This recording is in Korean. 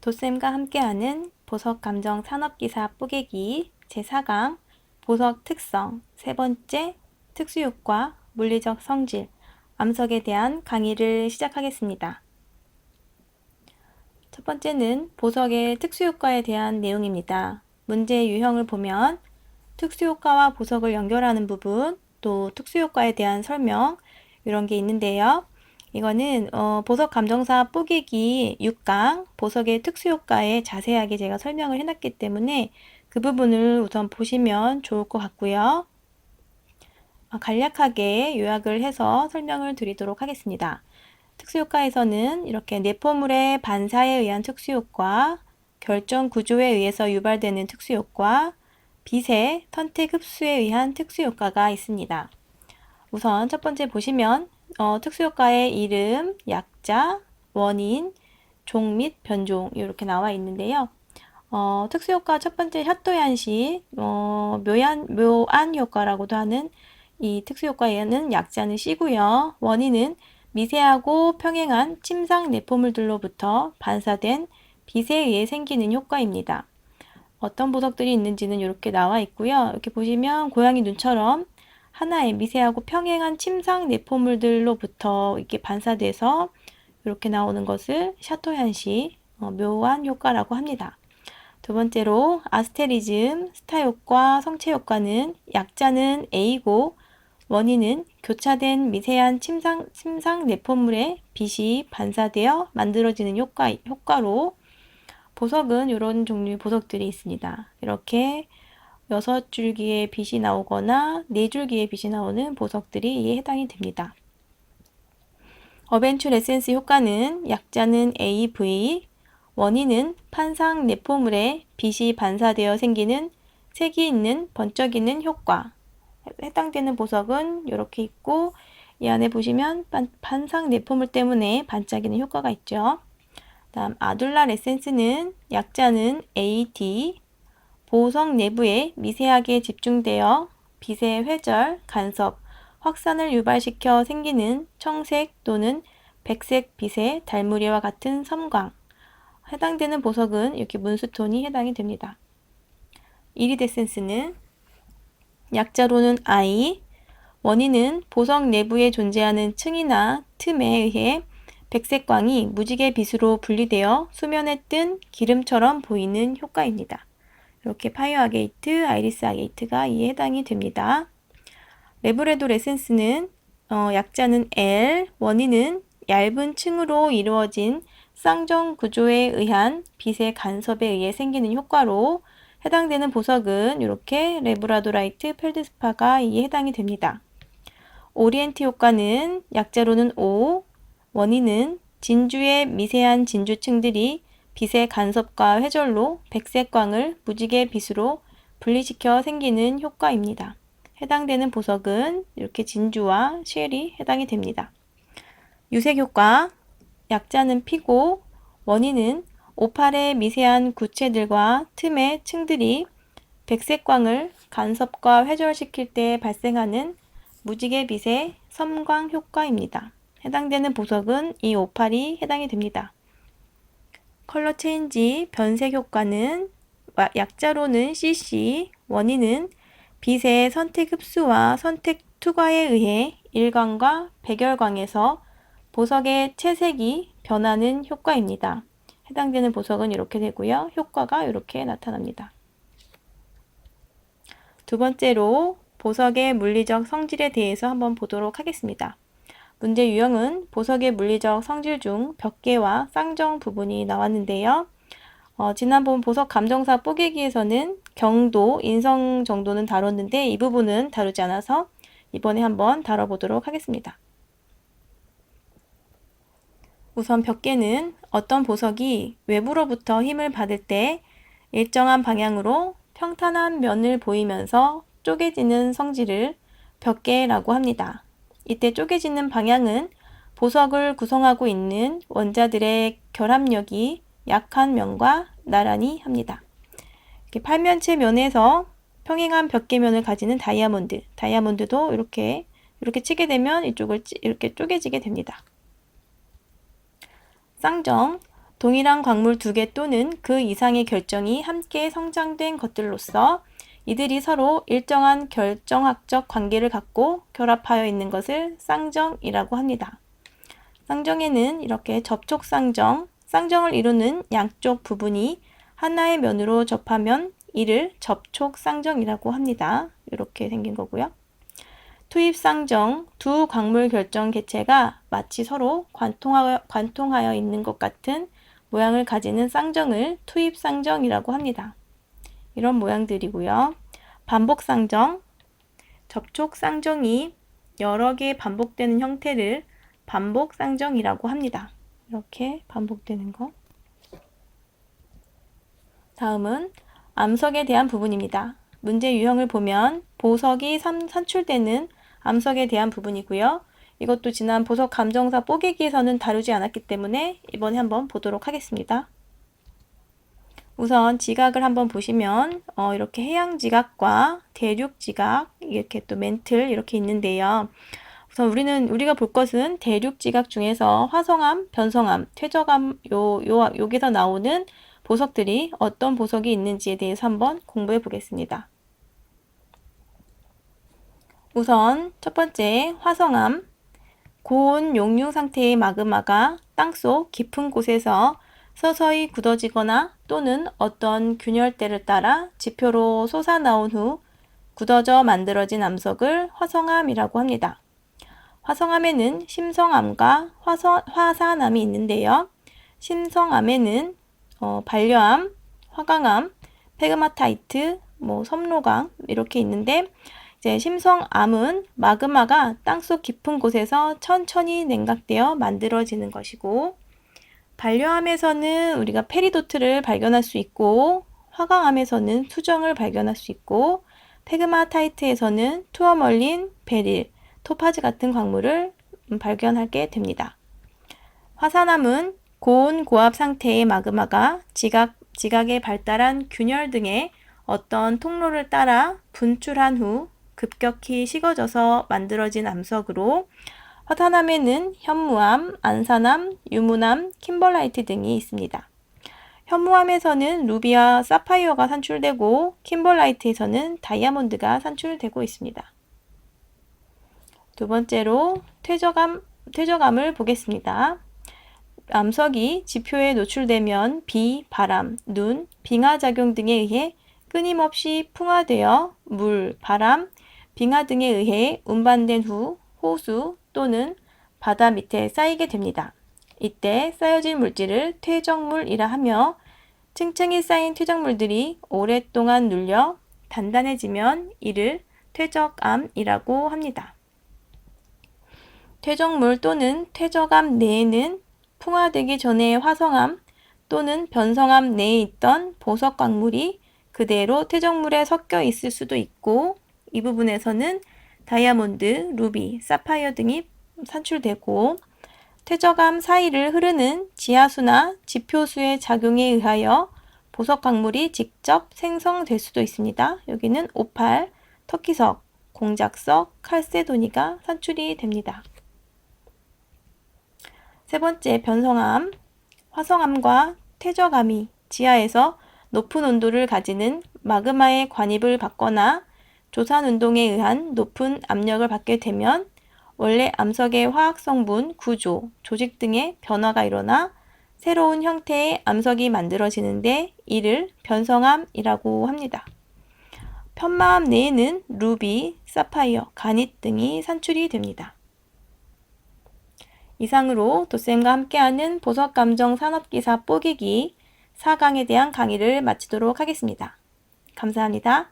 도쌤과 함께하는 보석 감정 산업기사 뽀개기 제4강 보석 특성 세 번째 특수효과 물리적 성질 암석에 대한 강의를 시작하겠습니다. 첫 번째는 보석의 특수효과에 대한 내용입니다. 문제 유형을 보면 특수효과와 보석을 연결하는 부분, 또 특수효과에 대한 설명 이런 게 있는데요. 이거는 어, 보석 감정사 뽀개기 6강 보석의 특수효과에 자세하게 제가 설명을 해놨기 때문에 그 부분을 우선 보시면 좋을 것 같고요. 아, 간략하게 요약을 해서 설명을 드리도록 하겠습니다. 특수효과에서는 이렇게 내포물의 반사에 의한 특수효과, 결정 구조에 의해서 유발되는 특수효과, 빛의 선택 흡수에 의한 특수효과가 있습니다. 우선 첫 번째 보시면 어, 특수효과의 이름, 약자, 원인, 종 및 변종 이렇게 나와 있는데요. 어, 특수효과 첫 번째 샷도얀시 어, 묘한, 묘안 효과라고도 하는 이 특수효과에는 약자는 C고요. 원인은 미세하고 평행한 침상 내포물들로부터 반사된 빛에 의해 생기는 효과입니다. 어떤 보석들이 있는지는 이렇게 나와 있고요. 이렇게 보시면 고양이 눈처럼 하나의 미세하고 평행한 침상 내포물들로부터 이렇게 반사돼서 이렇게 나오는 것을 샤토얀시 어, 묘한 효과라고 합니다. 두 번째로 아스테리즘 스타 효과, 성체 효과는 약자는 A고 원인은 교차된 미세한 침상, 침상 내포물에 빛이 반사되어 만들어지는 효과, 효과로 보석은 이런 종류의 보석들이 있습니다. 이렇게 여섯 줄기의 빛이 나오거나 네 줄기의 빛이 나오는 보석들이 이에 해당이 됩니다. 어벤츄 레센스 효과는 약자는 AV, 원인은 판상 내포물에 빛이 반사되어 생기는 색이 있는 번쩍이는 효과. 해당되는 보석은 이렇게 있고 이 안에 보시면 판상 내포물 때문에 반짝이는 효과가 있죠. 다음 아둘라 레센스는 약자는 AD, 보석 내부에 미세하게 집중되어 빛의 회절, 간섭, 확산을 유발시켜 생기는 청색 또는 백색 빛의 달무리와 같은 섬광. 해당되는 보석은 이렇게 문스톤이 해당이 됩니다. 이리데센스는 약자로는 I, 원인은 보석 내부에 존재하는 층이나 틈에 의해 백색광이 무지개 빛으로 분리되어 수면에 뜬 기름처럼 보이는 효과입니다. 이렇게 파이어 아게이트, 아이리스 아게이트가 이에 해당이 됩니다. 레브레도 레센스는 어, 약자는 L, 원인은 얇은 층으로 이루어진 쌍정 구조에 의한 빛의 간섭에 의해 생기는 효과로 해당되는 보석은 이렇게 레브라도라이트, 펠드스파가 이에 해당이 됩니다. 오리엔트 효과는 약자로는 O, 원인은 진주의 미세한 진주층들이 빛의 간섭과 회절로 백색광을 무지개 빛으로 분리시켜 생기는 효과입니다. 해당되는 보석은 이렇게 진주와 쉘이 해당이 됩니다. 유색 효과, 약자는 피고, 원인은 오팔의 미세한 구체들과 틈의 층들이 백색광을 간섭과 회절시킬 때 발생하는 무지개 빛의 섬광 효과입니다. 해당되는 보석은 이 오팔이 해당이 됩니다. 컬러 체인지 변색 효과는 약자로는 CC, 원인은 빛의 선택 흡수와 선택 투과에 의해 일광과 백열광에서 보석의 채색이 변하는 효과입니다. 해당되는 보석은 이렇게 되고요. 효과가 이렇게 나타납니다. 두 번째로 보석의 물리적 성질에 대해서 한번 보도록 하겠습니다. 문제 유형은 보석의 물리적 성질 중 벽계와 쌍정 부분이 나왔는데요. 어, 지난번 보석 감정사 뽀개기에서는 경도, 인성 정도는 다뤘는데 이 부분은 다루지 않아서 이번에 한번 다뤄보도록 하겠습니다. 우선 벽계는 어떤 보석이 외부로부터 힘을 받을 때 일정한 방향으로 평탄한 면을 보이면서 쪼개지는 성질을 벽계라고 합니다. 이때 쪼개지는 방향은 보석을 구성하고 있는 원자들의 결합력이 약한 면과 나란히 합니다. 팔면체 면에서 평행한 벽계면을 가지는 다이아몬드, 다이아몬드도 이렇게 이렇게 치게 되면 이쪽을 이렇게 쪼개지게 됩니다. 쌍정, 동일한 광물 두 개 또는 그 이상의 결정이 함께 성장된 것들로서 이들이 서로 일정한 결정학적 관계를 갖고 결합하여 있는 것을 쌍정이라고 합니다. 쌍정에는 이렇게 접촉 쌍정, 쌍정을 이루는 양쪽 부분이 하나의 면으로 접하면 이를 접촉 쌍정이라고 합니다. 이렇게 생긴 거고요. 투입 쌍정, 두 광물 결정 개체가 마치 서로 관통하여, 관통하여 있는 것 같은 모양을 가지는 쌍정을 투입 쌍정이라고 합니다. 이런 모양들이고요. 반복 쌍정, 접촉 쌍정이 여러 개 반복되는 형태를 반복 쌍정이라고 합니다. 이렇게 반복되는 거. 다음은 암석에 대한 부분입니다. 문제 유형을 보면 보석이 산- 산출되는 암석에 대한 부분이고요. 이것도 지난 보석 감정사 뽀개기에서는 다루지 않았기 때문에 이번에 한번 보도록 하겠습니다. 우선 지각을 한번 보시면 어, 이렇게 해양 지각과 대륙 지각 이렇게 또 멘틀 이렇게 있는데요. 우선 우리는 우리가 볼 것은 대륙 지각 중에서 화성암, 변성암, 퇴적암 요, 요 여기서 나오는 보석들이 어떤 보석이 있는지에 대해서 한번 공부해 보겠습니다. 우선 첫 번째 화성암 고온 용융 상태의 마그마가 땅속 깊은 곳에서 서서히 굳어지거나 또는 어떤 균열대를 따라 지표로 솟아나온 후 굳어져 만들어진 암석을 화성암이라고 합니다. 화성암에는 심성암과 화서, 화산암이 있는데요. 심성암에는 어, 반려암, 화강암, 페그마타이트, 뭐 섬로강 이렇게 있는데 이제 심성암은 마그마가 땅속 깊은 곳에서 천천히 냉각되어 만들어지는 것이고 반려암에서는 우리가 페리도트를 발견할 수 있고 화강암에서는 수정을 발견할 수 있고 페그마타이트에서는 투어멀린, 베릴, 토파즈 같은 광물을 음, 발견하게 됩니다. 화산암은 고온 고압 상태의 마그마가 지각, 지각에 발달한 균열 등의 어떤 통로를 따라 분출한 후 급격히 식어져서 만들어진 암석으로 화산암에는 현무암, 안산암, 유문암, 킴벌라이트 등이 있습니다. 현무암에서는 루비와 사파이어가 산출되고 킴벌라이트에서는 다이아몬드가 산출되고 있습니다. 두 번째로 퇴적암, 퇴적암을 보겠습니다. 암석이 지표에 노출되면 비, 바람, 눈, 빙하 작용 등에 의해 끊임없이 풍화되어 물, 바람, 빙하 등에 의해 운반된 후 호수 또는 바다 밑에 쌓이게 됩니다. 이때 쌓여진 물질을 퇴적물이라 하며 층층이 쌓인 퇴적물들이 오랫동안 눌려 단단해지면 이를 퇴적암이라고 합니다. 퇴적물 또는 퇴적암 내에는 풍화되기 전의 화성암 또는 변성암 내에 있던 보석 광물이 그대로 퇴적물에 섞여 있을 수도 있고 이 부분에서는 다이아몬드, 루비, 사파이어 등이 산출되고 퇴적암 사이를 흐르는 지하수나 지표수의 작용에 의하여 보석 광물이 직접 생성될 수도 있습니다. 여기는 오팔, 터키석, 공작석, 칼세도니가 산출이 됩니다. 세 번째 변성암, 화성암과 퇴적암이 지하에서 높은 온도를 가지는 마그마의 관입을 받거나 조산 운동에 의한 높은 압력을 받게 되면 원래 암석의 화학 성분, 구조, 조직 등의 변화가 일어나 새로운 형태의 암석이 만들어지는데 이를 변성암이라고 합니다. 편마암 내에는 루비, 사파이어, 가닛 등이 산출이 됩니다. 이상으로 도쌤과 함께하는 보석감정 산업기사 뽀개기 4강에 대한 강의를 마치도록 하겠습니다. 감사합니다.